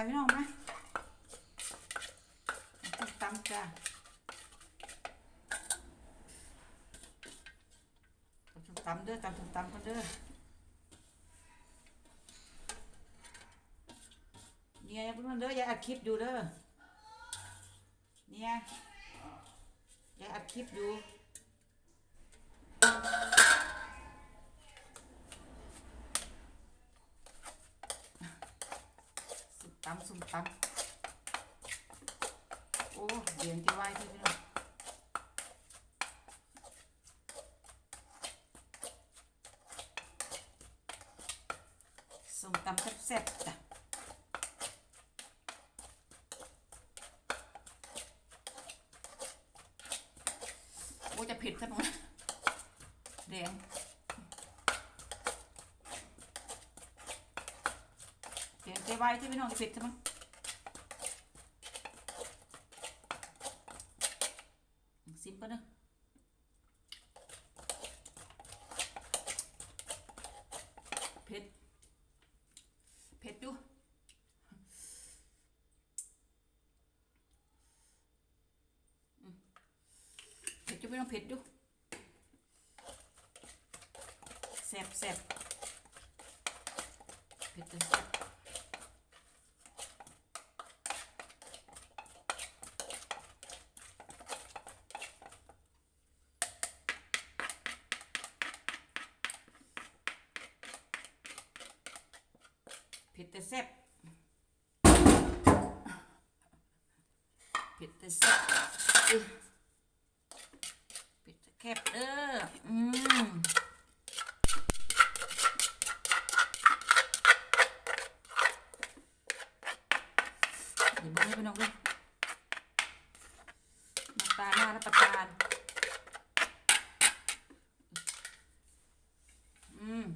ค่ะพี่น้องมาส้มตำจ้าส้มตำเด้อตำส้มตำกันเด้อเนี่ยเพื่อนเด้ออย่าอัดคลิปอยู่เด้อเนี่ยอย่าอัดคลิปอยู่ ตำส้มตำโอ้เดี๋ยวจะไหวที่พี่ส้มตำแซ่บๆจ้ะโอ้จะเผ็ดซะหน่อยแดง แดงใจไวที่พี่น้องจะเผ็ดซะมั้งซิมก่อนนะเผ็ด เผ็ดดูเผ็ดจุไม่ต้องเผ็ดดูแซ่บแซ่บเผ็ดเลยแซ่บ ผ็ดแต่แซ่บเผ็ดแต่แซ่บเผ็ดแต่แคบเด้ออืมเดี๋ยวบอกให้พี่น้องดูน้ำตาหน้ารับประทาน อืม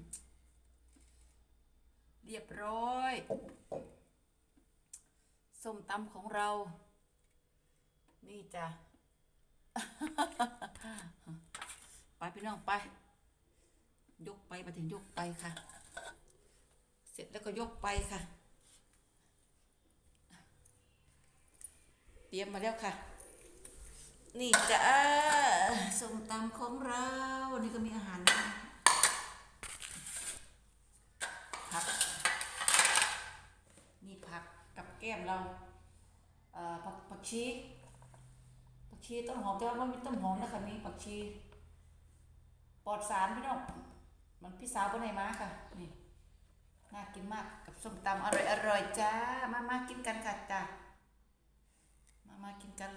เรียบร้อยส้มตำของเรา นี่จ้ะ ไปพี่น้องไป ยกไปมาถึงยกไปค่ะ เสร็จแล้วก็ยกไปค่ะ เตรียมมาแล้วค่ะ นี่จ้าส้มตำของเรา นี่ก็มีอาหารนะ แก้มเราผักผักชีผักชีต้นหอมแต่ว่ามันมีต้นหอมนะคะนี้ผักชีปลอดสารพี่น้องมันพี่สาวคนไหนมาค่ะนี่น่ากินมากกับส้มตำอร่อยอร่อยจ้ามามากินกันค่ะจ้ามามากินกัน